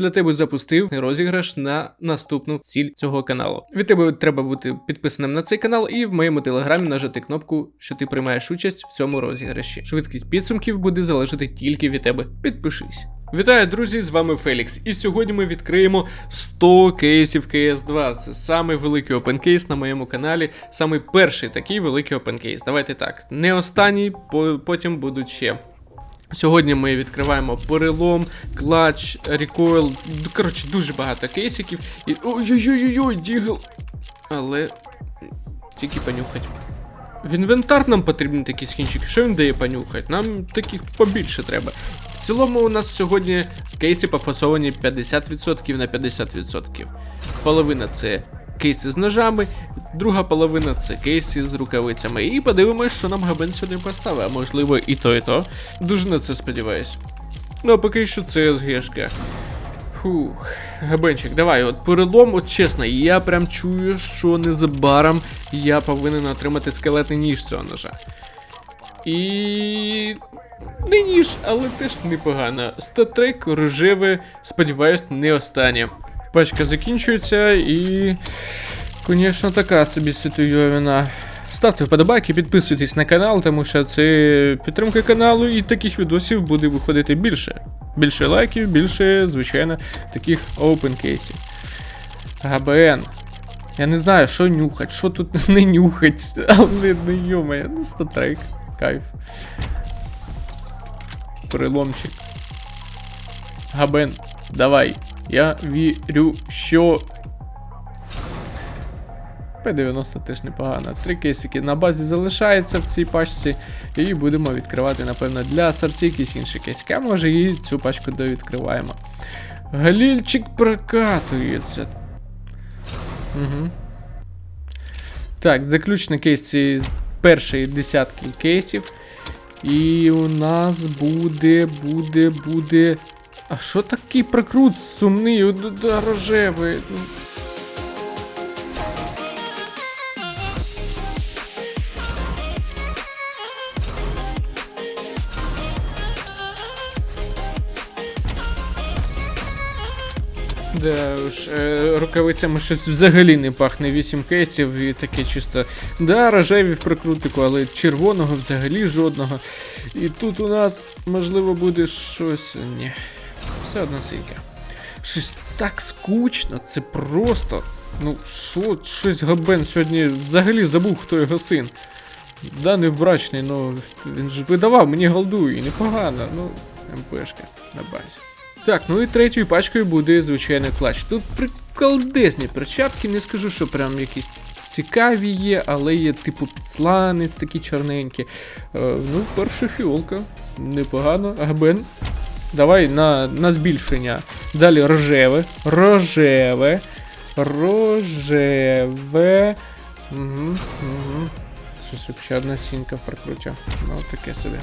для тебе запустив розіграш на наступну ціль цього каналу. Від тебе треба бути підписаним на цей канал і в моєму телеграмі нажати кнопку, що ти приймаєш участь в цьому розіграші. Швидкість підсумків буде залежати тільки від тебе. Підпишись. Вітаю, друзі! З вами Фелікс. І сьогодні ми відкриємо 100 кейсів CS2. Це самий великий опенкейс на моєму каналі. Самий перший такий великий опенкейс. Давайте так. Не останній, по- потім будуть ще. Сьогодні ми відкриваємо перелом, клач, рекойл. Коротше, дуже багато кейсиків. І. Ой-ой-ой-ой, дігл. Але. Тільки понюхать. В інвентар нам потрібні такі скінчики. Що він дає понюхати? Нам таких побільше треба. В цілому у нас сьогодні кейси пофасовані 50% на 50%. Половина це кейси з ножами, друга половина це кейси з рукавицями. І подивимось, що нам Габен сьогодні поставить. А можливо і то, і то. Дуже на це сподіваюсь. Ну а поки що це СГшка. Фух, Габенчик, давай, от перелом, от чесно, я прям чую, що незабаром я повинен отримати скелетний ніж цього ножа. І. Не ніж, але теж непогано. Статрек рожеве, сподіваюсь, не останнє. Пачка закінчується і. Звісно, така собі ситуйовина. Ставте вподобайки, підписуйтесь на канал, тому що це підтримка каналу і таких відосів буде виходити більше. Більше лайків, більше, звичайно, таких open кейсів. ГБН. Я не знаю, що нюхать, що тут не нюхать, але ну йомає, ну статрек. Кайф. Переломчик. Габен, давай. Я вірю, що. П90 теж непогано. Три кейсики на базі залишаються в цій пачці. І будемо відкривати, напевно, для асорті якісь інші кейсики. А може і цю пачку довідкриваємо. Галільчик прокатується. Угу. Так, заключний кейс цієї першої десятки кейсів. І у нас буде, буде, буде. А що такий прокрут сумний, рожевий? Да уж, е, рукавицями щось взагалі не пахне 8 кейсів і таке чисто. Да, рожеві в прикрутику, але червоного взагалі жодного. І тут у нас, можливо, буде щось. Ні. Все одно сійка. Щось так скучно, це просто. Ну, що, щось Габен сьогодні взагалі забув, хто його син. Да, не вбрачний, ну він ж видавав мені голду і непогано, ну, МПшка на базі. Так, ну і третьою пачкою буде звичайний клач. Тут приколдесні перчатки, не скажу, що прям якісь цікаві є, але є типу підсланець, такі чорненькі. Е, ну, перша фіолка. Непогано. Агбен. Давай на, на збільшення. Далі рожеве. Рожеве. Рожеве. Угу, угу. Щось ще одна сінька в прикруті. Ну, таке собі.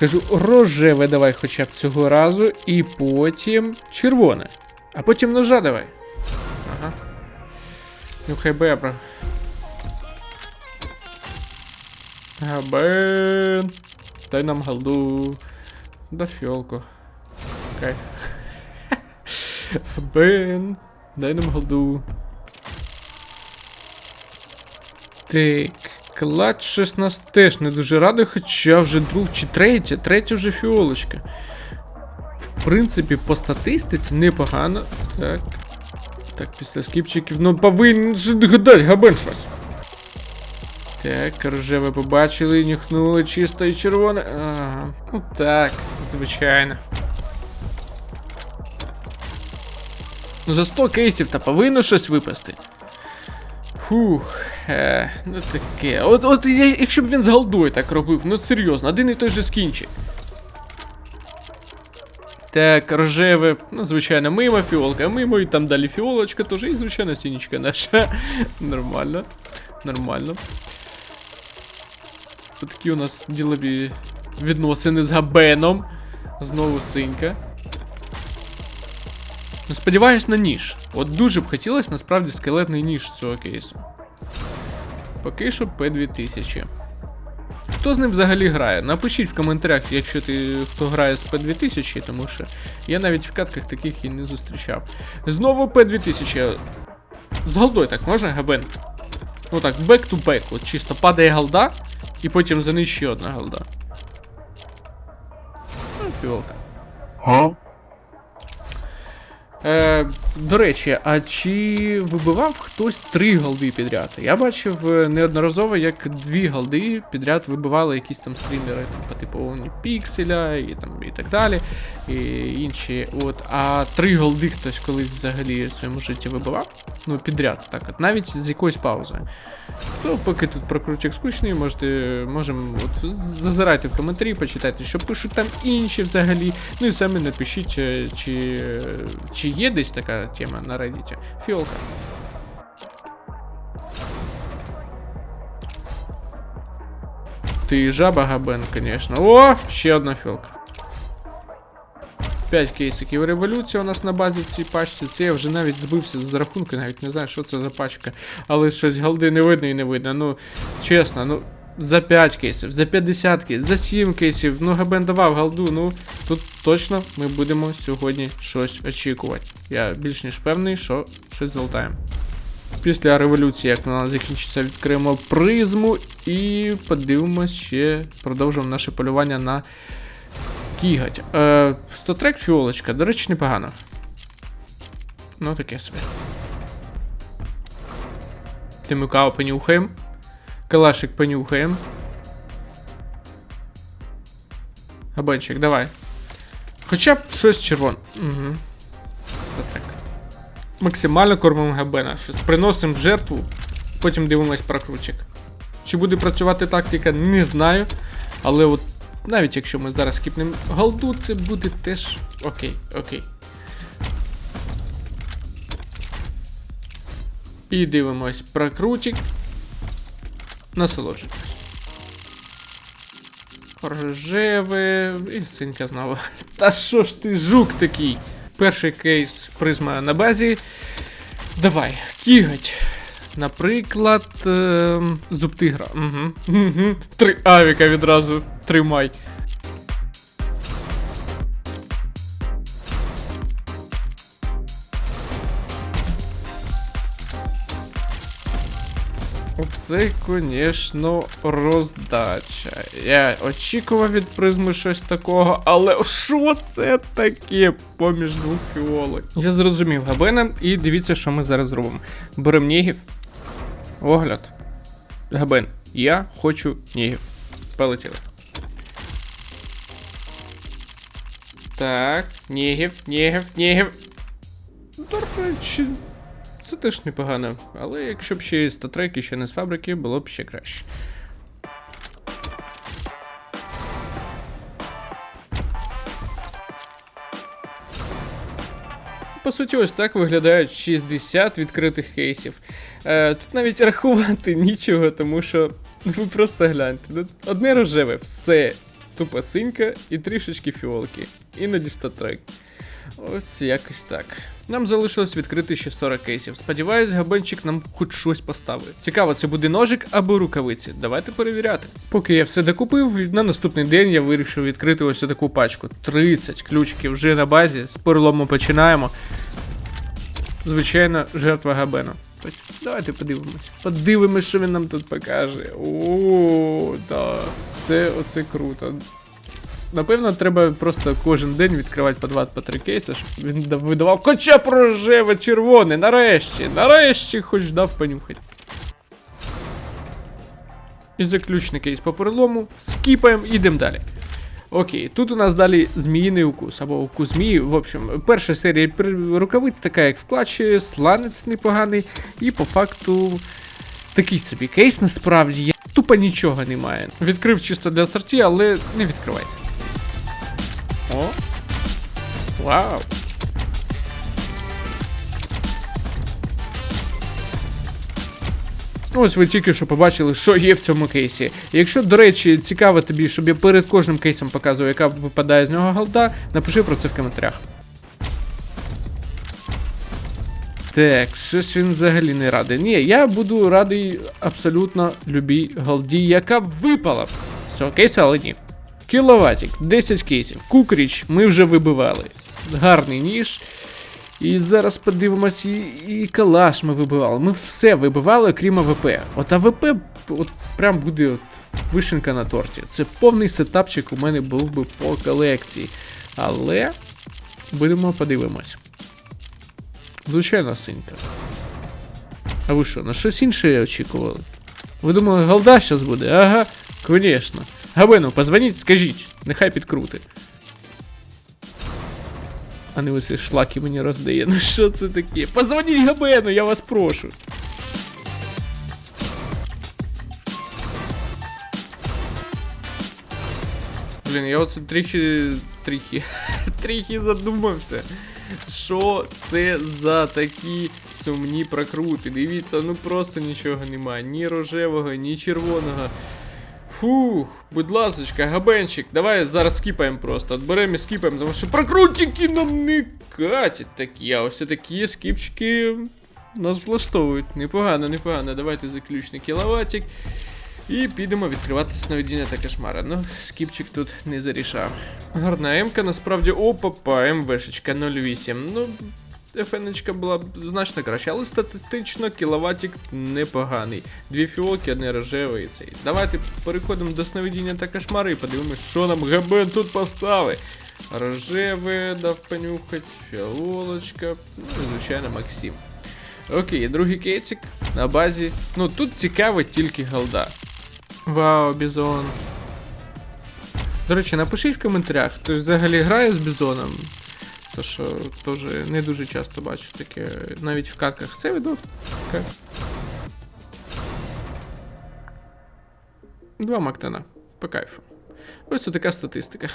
Кажу, рожеве давай хоча б цього разу, і потім червоне. А потім ножа давай. Ага. Ну хай бебра. Габен. Дай нам голду. Да фіолку. Кайф. Габен. Дай нам голду. Так. Клач 16 теж не дуже радий, хоча вже друг чи третя, третя вже фіолочка. В принципі, по статистиці непогано. Так. Так, після скіпчиків. Ну повинен же габен щось. Так, рожеве побачили, нюхнули чисто і червоне. Ага. Ну так, звичайно. Ну за 100 кейсів та повинно щось випасти. Фух, е, ну таке. От, от я- якщо б він з голдою так робив, ну серйозно, один і той же скінчик. Так, рожеве, ну, звичайно, мимо фіолка, мимо, і там далі фіолочка теж, і звичайно сінічка наша. Нормально. Нормально. Такі у нас ділові відносини з Габеном. Знову синька. Сподіваюсь на ніж. От дуже б хотілося насправді скелетний ніж з цього кейсу. Поки що П2000. Хто з ним взагалі грає? Напишіть в коментарях, якщо ти хто грає з P2000, тому що я навіть в катках таких і не зустрічав. Знову P2000. З голдою так можна, Габен? Ну так, back to back. От чисто падає голда, і потім за неї ще одна голда. Ну, фіолка. Huh? Е, до речі, а чи вибивав хтось три голди підряд? Я бачив е, неодноразово, як дві голди підряд вибивали якісь там стрімери, там, по типу Пікселя і там і так далі. І інші. От, а три голди хтось колись взагалі в своєму житті вибивав. Ну, підряд, так, от, навіть з якоюсь паузою. То поки тут прокрутик скучний, можете, можемо зазирайте в коментарі, почитайте, що пишуть там інші взагалі. Ну і самі напишіть, чи, чи, чи є десь така тема на Reddit. Фіолка. Ти жаба Габен, звісно. О, ще одна фіолка. 5 кейсиків революція у нас на базі в цій пачці. Це я вже навіть збився з рахунку, навіть не знаю, що це за пачка. Але щось голди не видно і не видно. Ну, чесно, ну. За 5 кейсів, за 50 кейсів, за 7 кейсів. Ну, Габен давав голду. Ну, тут точно ми будемо сьогодні щось очікувати. Я більш ніж певний, що щось золотаємо. Після революції, як вона закінчиться, відкриємо призму і подивимось ще, продовжимо наше полювання на Кігать. Е, 100 трек фіолочка, до речі, непогано. Ну, таке собі. Тимюкао понюхаємо. Калашик понюхаємо. Габанчик, давай. Хоча б щось червоне. Угу. 100 трек. Максимально кормимо габена. Щось приносимо жертву, потім дивимось прокрутчик. Чи буде працювати тактика, не знаю. Але от навіть якщо ми зараз скіпнемо голду, це буде теж окей, окей. І дивимось прокрутик. Насолоджуйтесь. Рожеве і синька знову. Та що ж ти жук такий? Перший кейс призма на базі. Давай, кігать. Наприклад, е, зуб тигра. Угу. Три авіка відразу тримай. Оце, звісно, роздача. Я очікував від призми щось такого, але що це таке поміж двох фіолок? Я зрозумів Габена, і дивіться, що ми зараз зробимо. Беремо нігів. Огляд. Габен, я хочу нігів. Полетіли. Так, нігів, нігів, нігів. До речі, це теж непогано. Але якщо б ще і статреки ще не з фабрики, було б ще краще. По суті, ось так виглядають 60 відкритих кейсів. Е, тут навіть рахувати нічого, тому що ну, ви просто гляньте. Одне рожеве, все. Тупо синька і трішечки фіолки. Іноді статрек. Ось якось так. Нам залишилось відкрити ще 40 кейсів. Сподіваюсь, габенчик нам хоч щось поставить. Цікаво, це буде ножик або рукавиці. Давайте перевіряти. Поки я все докупив, на наступний день я вирішив відкрити ось таку пачку. 30 ключиків вже на базі. З перелому починаємо. Звичайно, жертва габена. Давайте подивимось. Подивимось, що він нам тут покаже. О, да. Це оце круто. Напевно, треба просто кожен день відкривати по 2 по 3 кейси, щоб він видавав хоча б рожеве червоне. Нарешті, нарешті хоч дав понюхати. І заключний кейс по перелому. Скіпаємо, ідемо далі. Окей, тут у нас далі зміїний укус або укус змії. В общем, перша серія рукавиць, така як в клатчі, сланець непоганий, і по факту такий собі кейс насправді є. Тупо нічого немає. Відкрив чисто для сорті, але не відкривайте. О. Вау. Ось ви тільки що побачили, що є в цьому кейсі. Якщо, до речі, цікаво тобі, щоб я перед кожним кейсом показував, яка випадає з нього голда, напиши про це в коментарях. Так, щось він взагалі не радий. Ні, я буду радий абсолютно любій голді, яка б випала з цього але ні. Кіловатік, 10 кейсів. Кукріч ми вже вибивали. Гарний ніж. І зараз подивимось, і, і калаш ми вибивали. Ми все вибивали, окрім АВП. От АВП от прям буде от вишенка на торті. Це повний сетапчик у мене був би по колекції. Але будемо подивимось. Звичайно, синька. А ви що, на щось інше очікували? Ви думали, голда зараз буде? Ага, звісно. Габену, позвоніть, скажіть, нехай підкрути. А не ось шлаки мені роздає. Ну що це таке? Позвоніть Габену, я вас прошу. Блін, я оце трохи. трохи. трохи задумався. Що це за такі сумні прокрути? Дивіться, ну просто нічого немає. Ні рожевого, ні червоного. Фух, будь ласочка, габенчик, давай зараз скіпаємо просто. Отберемо і скіпаємо, тому що прокрутики нам не катять такі, а ось такі скіпчики нас влаштовують. Непогано, непогано. Давайте заключний кіловатик. І підемо відкривати сновидіння та кошмара. Ну, скіпчик тут не зарішав. Гарна М-ка, насправді, опа, МВшечка 08. Ну, ФНечка була б значно краще, але статистично кіловатик непоганий. Дві фіолки, одне рожеве і цей. Давайте переходимо до сновидіння та кошмари і подивимось, що нам ГБ тут поставить. Рожеве дав понюхать, фіолочка, ну звичайно Максим. Окей, другий кейсик на базі. Ну тут цікаво тільки голда. Вау, бізон. До речі, напишіть в коментарях, хтось взагалі грає з бізоном. То що теж не дуже часто бачу таке, навіть в катках. Це відос. Два Мактана. По кайфу. Ось така статистика.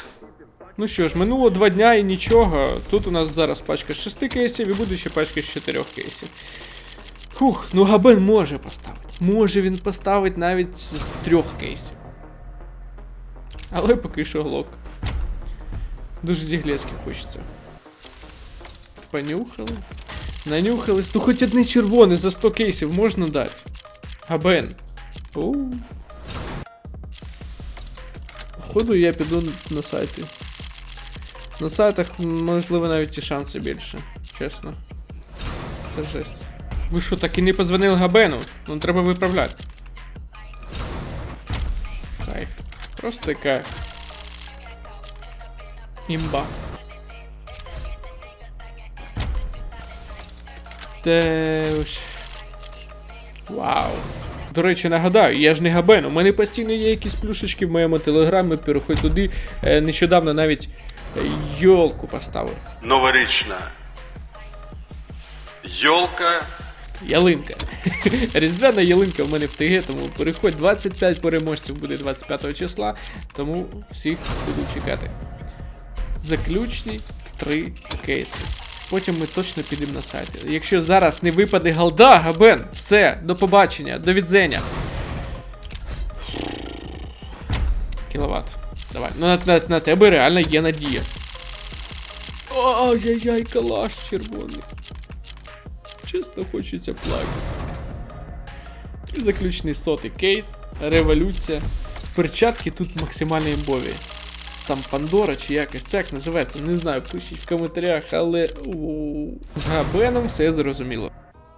Ну що ж, минуло два дня і нічого. Тут у нас зараз пачка з 6 кейсів і буде ще пачка з 4 кейсів. Фух, ну Габен може поставити. Може він поставить навіть з трьох кейсів. Але поки що глок. Дуже діглецьких хочеться. Понюхали. Нанюхались. Ну хоч одне червоне за 100 кейсів можна дати. Габен. Оу. Походу я піду на сайти. На сайтах, можливо, навіть і шанси більше. Чесно. Це жесть. Ви що, так і не позвонили Габену? Ну треба виправляти. Кайф. Просто кайф. Імба. Теж. Вау. До речі, нагадаю, я ж не габен. У мене постійно є якісь плюшечки в моєму телеграмі, переходь туди. Е, нещодавно навіть е, йолку поставив. Новорічна. Йолка. Ялинка. Різдвяна ялинка в мене в ТГ, тому переходь 25 переможців буде 25 числа, тому всіх буду чекати. Заключні три кейси. Потім ми точно підемо на сайт. Якщо зараз не випаде голда, Габен, все, до побачення, до відзення. Кіловат. Давай. Ну на, на, на тебе реально є надія. Ай-яй-яй, калаш червоний. Чесно хочеться плакати. І заключний сотий кейс, революція. Перчатки тут максимально імбові. Там Пандора чи якось так називається, не знаю, пишіть в коментарях, але з Габеном все зрозуміло.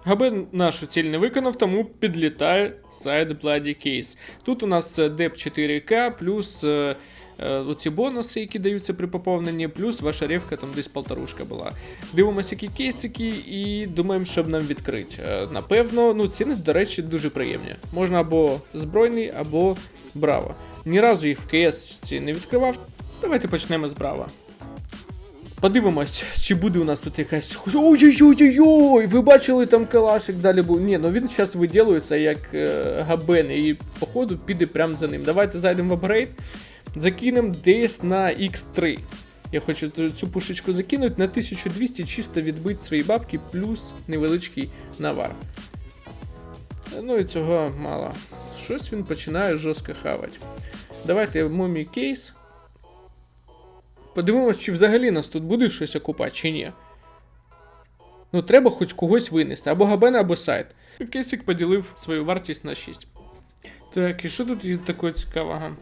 Габен нашу ціль не виконав, тому підлітає Side Bloody Case. Тут у нас е, деп 4К, плюс е, е, оці бонуси, які даються при поповненні, плюс ваша ревка там десь полторушка була. Дивимося, які кейсики, і думаємо, щоб нам відкрити. Е, напевно, ну ціни, до речі, дуже приємні. Можна або збройний, або браво. Ні разу їх в КС не відкривав. Давайте почнемо з браво. Подивимось, чи буде у нас тут якась. Ой-ой-ой-ой! Ви бачили там калашик далі був. Ні, ну він зараз виділується як е, габен, і походу піде прямо за ним. Давайте зайдемо в апгрейд, закинемо десь на X3. Я хочу цю- пушечку закинути на 1200 чисто відбити свої бабки, плюс невеличкий навар. Ну і цього мало. Щось він починає жорстко хавати. Давайте мумі кейс. Подивимось, чи взагалі нас тут буде щось окупати, чи ні. Ну, треба хоч когось винести, або габена, або сайт. Кейсик поділив свою вартість на 6. Так, і що тут є такого цікавого?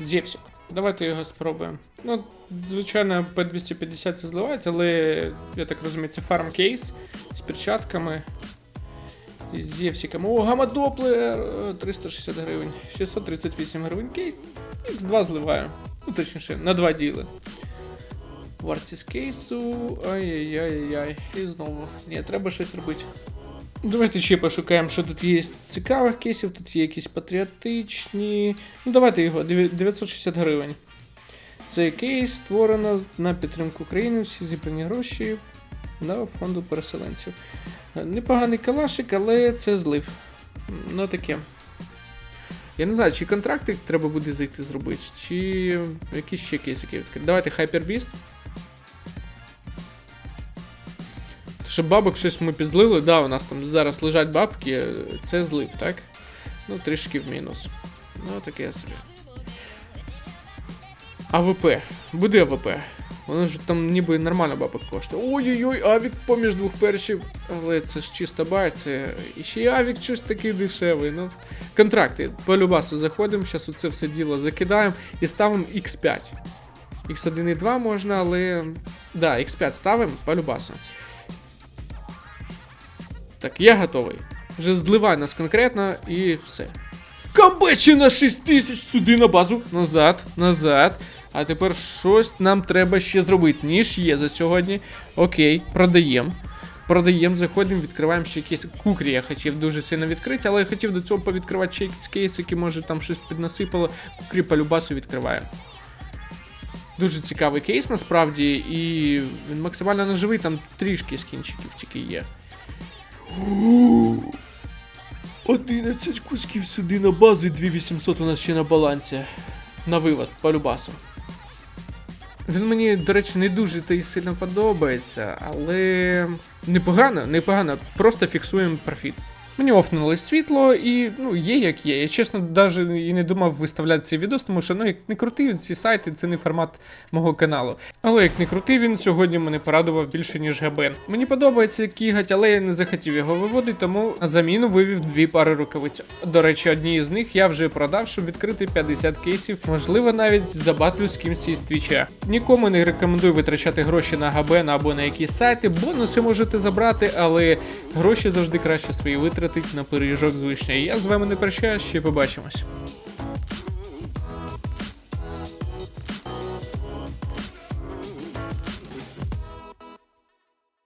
Зевсік. Давайте його спробуємо. Ну, звичайно, P250 зливають, але я так розумію, це фарм кейс з перчатками. З Зевсіком. О, гамма-доплер е, 360 гривень. 638 гривень кейс. X2 зливаю. Ну, точніше, на два діли. Вартість кейсу. Ай-яй-яй-яй. І знову. Ні, треба щось робити. Давайте ще пошукаємо, що тут є цікавих кейсів, тут є якісь патріотичні. Ну, давайте його, 960 гривень. Цей кейс створено на підтримку України, всі зібрані гроші на фонду переселенців. Е, Непоганий калашик, але це злив. Ну таке. Я не знаю, чи контракти треба буде зайти зробити, чи якісь ще кейсики відкрити. Давайте Hyperbeast. Щоб бабок щось ми підзлили, да, у нас там зараз лежать бабки, це злив, так? Ну, трішки в мінус. Ну, таке собі. АВП. Буде АВП. Воно ж там ніби нормально бабок коштує. Ой-ой-ой, авік поміж двох першів. Але це ж чисто бай, це і ще й авік щось такий дешевий. Ну, контракти. По любасу заходимо, зараз оце все діло закидаємо і ставимо X5. X1 і 2 можна, але. Да, X5 ставимо по любасу. Так, я готовий. Вже зливай нас конкретно і все. Камбечина 6 тисяч сюди на базу. Назад, назад. А тепер щось нам треба ще зробити. Ніж є за сьогодні. Окей, продаємо. Продаємо, заходимо, відкриваємо ще якісь кукрі. Я хотів дуже сильно відкрити, але я хотів до цього повідкривати ще якісь кейсики, може там щось піднасипало. Кукрі по любасу відкриваю. Дуже цікавий кейс насправді, і він максимально наживий, там трішки скінчиків тільки є. 11 кусків сюди на базу і 2800 у нас ще на балансі. На вивод, по любасу. Він мені, до речі, не дуже та й сильно подобається, але непогано, непогано. Просто фіксуємо профіт. Мені офнули світло і ну, є як є. Я чесно навіть і не думав виставляти цей відос, тому що ну як не крутий ці сайти, це не формат мого каналу. Але як не крутий, він сьогодні мене порадував більше, ніж ГБН. Мені подобається кігать, але я не захотів його виводити, тому на заміну вивів дві пари рукавиць. До речі, одні з них я вже продав, щоб відкрити 50 кейсів, можливо, навіть забатлю з кимсь із твіча. Нікому не рекомендую витрачати гроші на ГБН або на якісь сайти. Бонуси можете забрати, але гроші завжди краще свої летить на пиріжок з. Я з вами не прощаюсь, ще побачимось.